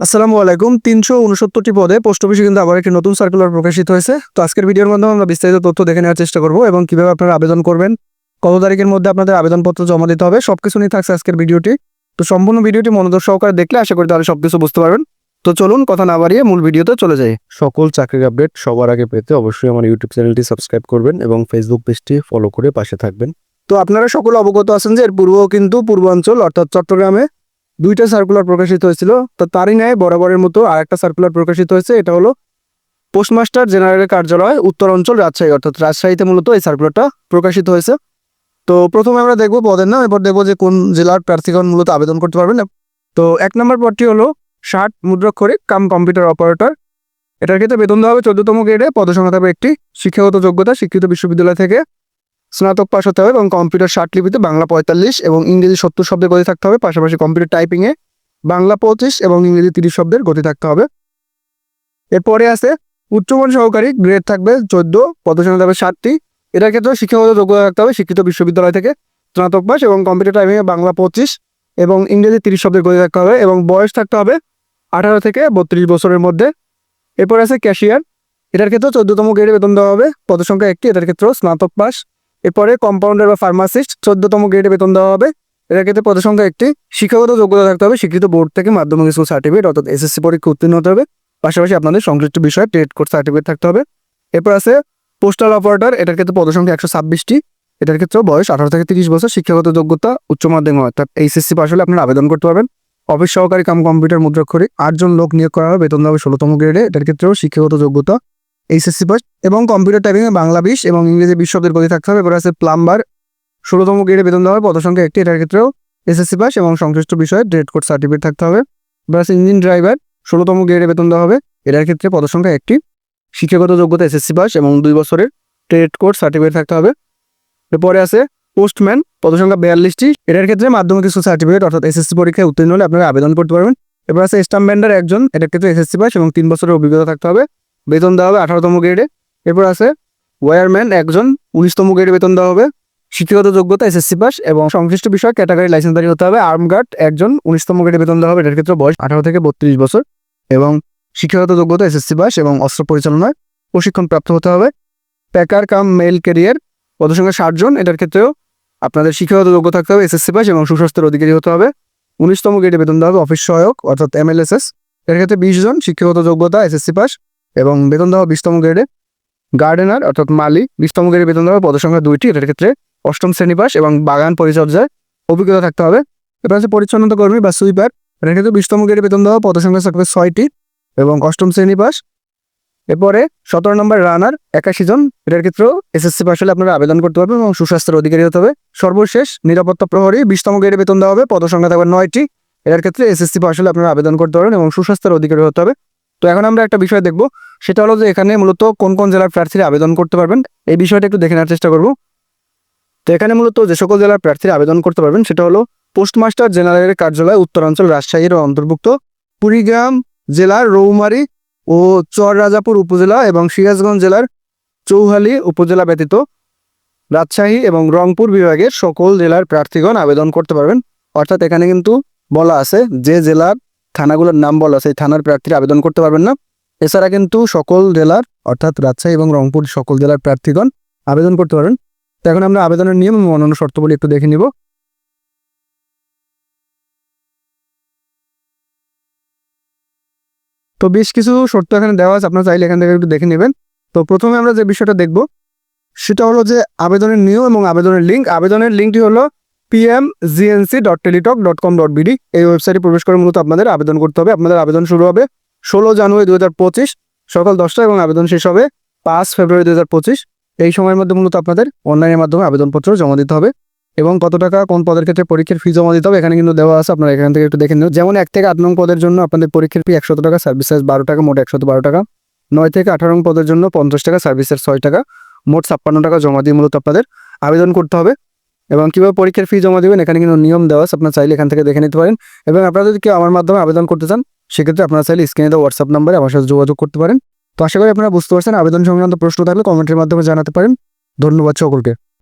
আসসালামু আলাইকুম। তিনশো উনসত্তরটি পদে পোস্ট অফিসে কিন্তু আবার একটি নতুন সার্কুলার প্রকাশিত হয়েছে। তো আজকের ভিডিওর মাধ্যমে আমরা বিস্তারিত তথ্য দেখে নেওয়ার চেষ্টা করব এবং কীভাবে আপনারা আবেদন করবেন কত তারিখের মধ্যে আপনাদের আবেদনপত্র জমা দিতে হবে সবকিছু নিয়ে থাকছে আজকের ভিডিওটি। তো সম্পূর্ণ ভিডিওটি মনোযোগ সহকারে দেখলে আশা করি তাহলে সবকিছু বুঝতে পারবেন। তো চলুন কথা না বাড়িয়ে মূল ভিডিওতে চলে যাই। সকল চাকরির আপডেট সবার আগে পেতে অবশ্যই আমার ইউটিউব চ্যানেলটি সাবস্ক্রাইব করবেন এবং ফেসবুক পেজটি ফলো করে পাশে থাকবেন। তো আপনারা সকলে অবগত আছেন যে এর পূর্বেও কিন্তু পূর্বাঞ্চল অর্থাৎ চট্টগ্রামে দুইটা সার্কুলার প্রকাশিত হয়েছিল, তো তারই ন্যায় বরাবরের মতো আর একটা সার্কুলার প্রকাশিত হয়েছে, এটা হলো পোস্টমাস্টার জেনারেলের কার্যালয় উত্তর অঞ্চল রাজশাহী, অর্থাৎ রাজশাহীতে মূলত এই সার্কুলারটা প্রকাশিত হয়েছে। তো প্রথমে আমরা দেখব পদের নাম, এরপর দেখব যে কোন জেলার প্রার্থীগণ মূলত আবেদন করতে পারবেন। তো এক নম্বর পদটি হলো ষাট মুদ্রাক্ষরিক কাম কম্পিউটার অপারেটর। এটার ক্ষেত্রে বেতন দেওয়া হবে চোদ্দতম গ্রেডে পদসংখ্যা থাকবে একটি শিক্ষাগত যোগ্যতা শিক্ষিত বিশ্ববিদ্যালয় থেকে। স্নাতক পাস হতে হবে এবং কম্পিউটার লিপিতে বাংলা পঁয়তাল্লিশ এবং ইংরেজি সত্তর শব্দের গতি থাকতে হবে। পাশাপাশি কম্পিউটার টাইপিংয়ে বাংলা পঁচিশ এবং ইংরেজি তিরিশ শব্দের গতি থাকতে হবে। এরপরে আছে, উচ্চমান সহকারী গ্রেড থাকবে চোদ্দ পদসংখ্যা থাকবে ষাটটি। এটার ক্ষেত্রে শিক্ষাগত যোগ্যতা থাকতে হবে শিক্ষিত বিশ্ববিদ্যালয় থেকে। স্নাতক পাস এবং কম্পিউটার টাইপিংয়ে বাংলা পঁচিশ এবং ইংরেজি তিরিশ শব্দের গতি থাকতে হবে এবং বয়স থাকতে হবে আঠারো থেকে বত্রিশ বছরের মধ্যে। এরপর আছে ক্যাশিয়ার এটার ক্ষেত্রে চোদ্দতম গ্রেডে বেতন দেওয়া হবে। পদসংখ্যা একটি, এটার ক্ষেত্রেও স্নাতক পাস এরপরে কম্পাউন্ডার বা ফার্মাসিস্ট চোদ্দতম গ্রেডে বেতন দেওয়া হবে। এটার ক্ষেত্রে পদসংখ্যা একটি। শিক্ষাগত যোগ্যতা থাকতে হবে। স্বীকৃত বোর্ড থেকে মাধ্যমিক স্কুল সার্টিফিকেট অর্থাৎ এসএসসি পরীক্ষা উত্তীর্ণ হতে হবে। পাশাপাশি আপনাদের সংশ্লিষ্ট বিষয়ে ট্রেড কোর্স সার্টিফিকেট থাকতে হবে। এরপর আছে পোস্টাল অপারেটর এটার ক্ষেত্রে পদসংখ্যা একশো ছাব্বিশটি। এটার ক্ষেত্রেও বয়স আঠারো থেকে তিরিশ বছর। শিক্ষাগত যোগ্যতা উচ্চ মাধ্যমিক অর্থাৎ এইচএসসি পাস হলে আপনারা আবেদন করতে পারবেন। অফিস সহকারী কাম কম্পিউটার মুদ্রাক্ষরিক আটজন লোক নিয়োগ করা হবে। বেতন দেওয়া হবে ষোলোতম গ্রেডে এটার ক্ষেত্রেও শিক্ষাগত যোগ্যতা এইচএসসি পাস এবং কম্পিউটার টাইপিংয়ে বাংলা বিশ এবং ইংরেজি বিশ শব্দের গতি থাকতে হবে। এবার আছে প্লাম্বার ষোলোতম গ্রেডে বেতন দেওয়া হবে পদসংখ্যা একটি। এটার ক্ষেত্রেও এসএসসি পাস এবং সংশ্লিষ্ট বিষয়ে ট্রেড কোড সার্টিফিকেট থাকতে হবে। এবার আছে ইঞ্জিন ড্রাইভার ষোলোতম গ্রেডে বেতন দেওয়া হবে। এটার ক্ষেত্রে পদসংখ্যা একটি। শিক্ষাগত যোগ্যতা এসএসসি পাস এবং দুই বছরের ট্রেড কোড সার্টিফিকেট থাকতে হবে। এরপরে আছে পোস্টম্যান পদসংখ্যা বিয়াল্লিশটি। এটার ক্ষেত্রে মাধ্যমিক স্কুল সার্টিফিকেট অর্থাৎ এসএসসি পরীক্ষায় উত্তীর্ণ হলে আপনারা আবেদন করতে পারবেন। এবার আছে স্টাম্প ব্যান্ডার একজন। এটার ক্ষেত্রে এসএসসি পাস এবং তিন বছরের অভিজ্ঞতা থাকতে হবে। বেতন দেওয়া হবে আঠারোতম গ্রেডে এরপর আছে ওয়ারম্যান একজন উনিশতম গ্রেডে বেতন দেওয়া হবে। শিক্ষাগত যোগ্যতা এসএসসি পাস এবং সংশ্লিষ্ট বিষয় ক্যাটাগরি লাইসেন্সদারি হতে হবে। আর্ম গার্ড একজন উনিশতম গ্রেডে বেতন দেওয়া হবে। এটার ক্ষেত্রে বয়স আঠারো থেকে বত্রিশ বছর এবং শিক্ষাগত যোগ্যতা এসএসসি পাস এবং অস্ত্র পরিচালনায় প্রশিক্ষণ প্রাপ্ত হতে হবে। প্যাকার কাম মেল ক্যারিয়ার পদসংখ্যা ষাট জন। এটার ক্ষেত্রেও আপনাদের শিক্ষাগত যোগ্য থাকতে হবে এসএসসি পাস এবং সুস্বাস্থ্যের অধিকারী হতে হবে। উনিশতম গ্রেডে বেতন দেওয়া হবে অফিস সহায়ক, অর্থাৎ এমএলএসএস এর ক্ষেত্রে বিশ জন শিক্ষাগত যোগ্যতা এসএসসি পাস এবং বেতন দেওয়া বিশতম গ্রেডে গার্ডেনার অর্থাৎ মালি বিশতম গ্রেডে বেতন দেওয়া পদসংখ্যা দুইটি, এটার ক্ষেত্রে অষ্টম শ্রেণি পাস এবং বাগান পরিচর্যায় অভিজ্ঞতা থাকতে হবে। এবার আছে পরিচ্ছন্নতা কর্মী বা সুইপার এটার ক্ষেত্রে বিশতম গ্রেডে বেতন দেওয়া পদসংখ্যা থাকবে ছয়টি এবং অষ্টম শ্রেণি পাস। এরপরে সতেরো নম্বর রানার একাশি জন। এটার ক্ষেত্রেও এসএসসি পাস হলে আপনারা আবেদন করতে পারবেন এবং সুস্বাস্থ্যের অধিকারী হতে হবে। সর্বশেষ নিরাপত্তা প্রহরী, বিশতম গ্রেডে বেতন দেওয়া হবে পদসংখ্যা থাকবে নয়টি। এটার ক্ষেত্রে এসএসসি পাস হলে আপনারা আবেদন করতে পারবেন এবং সুস্বাস্থ্যের অধিকারী হতে হবে। তো এখন আমরা একটা বিষয় দেখব। সেটা হলো যে এখানে মূলত কোন কোন জেলার প্রার্থীরা আবেদন করতে পারবেন। এই বিষয়টা একটু দেখে নেওয়ার চেষ্টা করব। তো এখানে মূলত যে সকল জেলার প্রার্থীরা আবেদন করতে পারবেন, সেটা হলো পোস্টমাস্টার জেনারেলের কার্যালয়, উত্তরাঞ্চল, রাজশাহীর অন্তর্ভুক্ত, কুড়িগ্রাম জেলার রৌমারী ও চররাজাপুর উপজেলা এবং সিরাজগঞ্জ জেলার চৌহালি উপজেলা ব্যতীত রাজশাহী এবং রংপুর বিভাগের সকল জেলার প্রার্থীগণ আবেদন করতে পারবেন। অর্থাৎ এখানে কিন্তু বলা আছে যে জেলার থানাগুলোর নাম বলা, সেই থানার প্রার্থীরা আবেদন করতে পারবেন না। এছাড়া কিন্তু সকল জেলার অর্থাৎ রাজশাহী এবং রংপুর সকল জেলার প্রার্থীগণ আবেদন করতে পারেন তো এখন আমরা আবেদনের নিয়ম এবং অন্যান্য শর্তাবলী একটু দেখে নিব। তো বেশ কিছু শর্ত এখানে দেওয়া আছে, আপনারা চাইলে এখান থেকে একটু দেখে নেবেন। তো প্রথমে আমরা যে বিষয়টা দেখব, সেটা হলো যে আবেদনের নিয়ম এবং আবেদনের লিঙ্ক। আবেদনের লিঙ্কটি হলো PM dot Teletalk dot com dot BD এই ওয়েবসাইটে প্রবেশ করে মূলত আপনাদের আবেদন করতে হবে। আপনাদের আবেদন শুরু হবে ষোলো জানুয়ারি দু হাজার পঁচিশ, সকাল দশটা এবং আবেদন শেষ হবে পাঁচ ফেব্রুয়ারি দু হাজার পঁচিশ। এই সময়ের মধ্যে মূলত আপনাদের অনলাইনের মাধ্যমে আবেদনপত্র জমা দিতে হবে এবং কত টাকা, কোন পদের ক্ষেত্রে পরীক্ষার ফি জমা দিতে হবে এখানে কিন্তু দেওয়া আছে। আপনারা এখান থেকে একটু দেখে নিন। যেমন এক থেকে আট নং পদের জন্য আপনাদের পরীক্ষার ফি একশত টাকা সার্ভিস চার্জ বারো টাকা, মোট একশত বারো টাকা। নয় থেকে আঠারো নং পদের জন্য পঞ্চাশ টাকা সার্ভিস চার্জ ছয় টাকা, মোট ছাপ্পান্ন টাকা জমা দিয়ে মূলত আপনাদের আবেদন করতে হবে। এবং কীভাবে পরীক্ষার ফি জমা দেবেন, এখানে কিন্তু নিয়ম দেওয়া আছে। আপনার চাইলে এখান থেকে দেখে নিতে পারেন। এবং আপনারা যদি কেউ আমার মাধ্যমে আবেদন করতে চান, সেক্ষেত্রে আপনারা চাইলে স্ক্রিনে দেওয়া হোয়াটসঅ্যাপ নাম্বারে আমার সাথে যোগাযোগ করতে পারেন। তো আশা করি আপনারা বুঝতে পারছেন। আবেদন সংক্রান্ত প্রশ্ন থাকলে কমেন্টের মাধ্যমে জানাতে পারেন। ধন্যবাদ সকলকে।